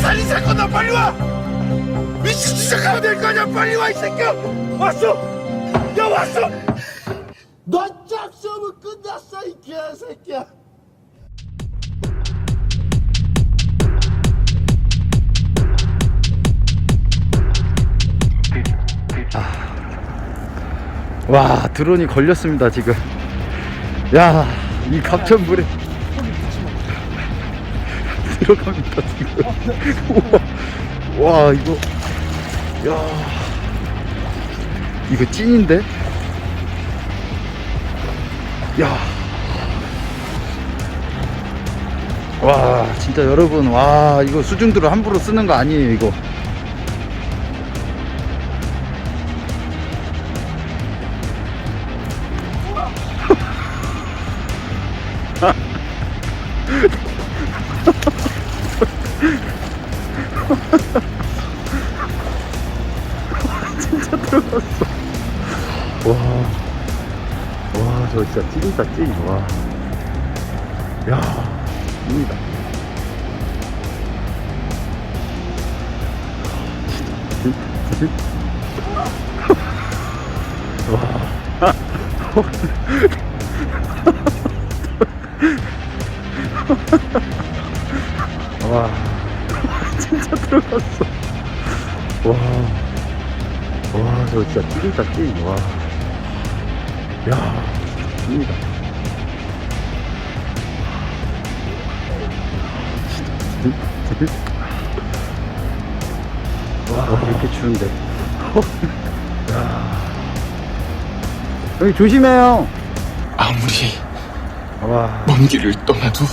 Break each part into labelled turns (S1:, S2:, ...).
S1: 살리자 거나 빨리 와! 미친 짓 하면 될 거 아니야 빨리 와 이 새끼야! 왔어! 야 왔어! 너 짝수업은 끝났어 이 개새끼야!
S2: 와 드론이 걸렸습니다 지금 야 이 갑천물에 들어갑니다 지금. 우와. 와 이거 야. 이거 찐인데? 야 와 진짜 여러분 와 이거 수중들을 함부로 쓰는 거 아니에요 이거 와, 와, 저 진짜 찐이다, 찐. 와. 야, 찐이다. 와. 와, 진짜 들어갔어. 와. 와, 저 진짜 찐이다, 찐. 와. 야, 찐이다. 와, 이렇게 추운데. 야. 여기 조심해요.
S1: 아무리
S2: 와.
S1: 먼 길을 떠나도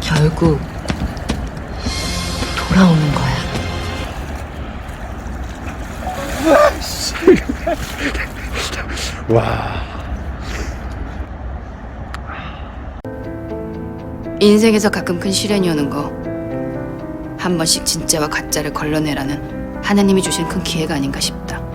S3: 결국 돌아오는 거야.
S2: 와.
S3: 인생에서 가끔 큰 시련이 오는 거. 한 번씩 진짜와 가짜를 걸러내라는 하나님이 주신 큰 기회가 아닌가 싶다.